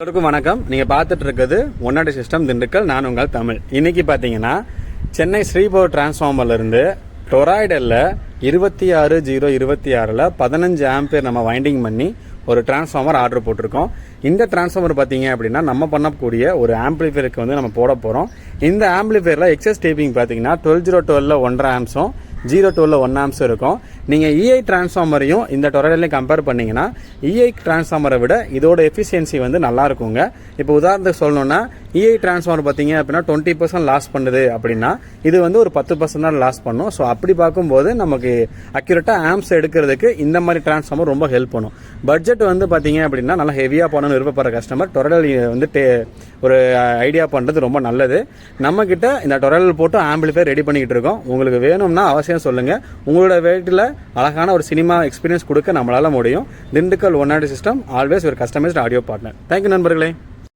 எல்லோருக்கும் வணக்கம். நீங்கள் பார்த்துட்டு இருக்கிறது ஒன்னாடி சிஸ்டம் திண்டுக்கல் நான் உங்கள் தமிழ். இன்னைக்கு பார்த்தீங்கன்னா சென்னை ஸ்ரீபவர் டிரான்ஸ்ஃபார்மர்லேருந்து டொராய்டலில் இருபத்தி ஆறு ஜீரோ இருபத்தி ஆறில் பதினஞ்சு ஆம்பியர் நம்ம வைண்டிங் பண்ணி ஒரு டிரான்ஸ்ஃபார்மர் ஆர்டர் போட்டிருக்கோம். இந்த டிரான்ஸ்ஃபார்மர் பார்த்தீங்க அப்படின்னா நம்ம பண்ணக்கூடிய ஒரு ஆம்பிளிஃபயருக்கு வந்து நம்ம போட போகிறோம் இந்த ஆம்பிளிஃபயரில் எக்ஸஸ் டேப்பிங் பார்த்தீங்கன்னா டுவெல் ஜீரோ டுவெலில் ஒன்றரை ஆம்ஸும் ஜீரோ டூவில் ஒன் ஆம்ஸ் இருக்கும். நீங்கள் இஐ டிரான்ஸ்ஃபார்மரையும் இந்த டொரலையும் கம்பேர் பண்ணிங்கன்னா இஐ டிரான்ஸ்ஃபார்மரை விட இதோட எஃபிஷியன்சி வந்து நல்லா இருக்குங்க. இப்போ உதாரணத்துக்கு சொல்லணும்னா இஐ டிரான்ஸ்ஃபார்மர் பார்த்தீங்க அப்படின்னா டுவெண்ட்டி பர்சன்ட் லாஸ் பண்ணுது அப்படின்னா இது வந்து ஒரு பத்து பர்சன்ட் தான் லாஸ் பண்ணும். ஸோ அப்படி பார்க்கும்போது நமக்கு அக்யூரேட்டாக ஆம்ஸ் எடுக்கிறதுக்கு இந்த மாதிரி டிரான்ஸ்ஃபார்மர் ரொம்ப ஹெல்ப் பண்ணும். பட்ஜெட் வந்து பார்த்தீங்க அப்படின்னா நல்லா ஹெவியாக பண்ணணும்னு விருப்பப்படுற கஸ்டமர் டொரடல் வந்து டே- ஒரு ஐடியா பண்ணுறது ரொம்ப நல்லது. நம்மக்கிட்ட இந்த டொரல் போட்டு ஆம்பிளிஃபையர் ரெடி பண்ணிக்கிட்டு இருக்கோம். உங்களுக்கு வேணும்னா அவசியம் சொல்லுங்கள் உங்களோட வீட்டில் அழகான ஒரு சினிமா எக்ஸ்பீரியன்ஸ் கொடுக்க நம்மளால் முடியும். திண்டுக்கல் ஒன் சிஸ்டம் ஆல்வேஸ் ஒரு customised audio partner thank you நண்பர்களே.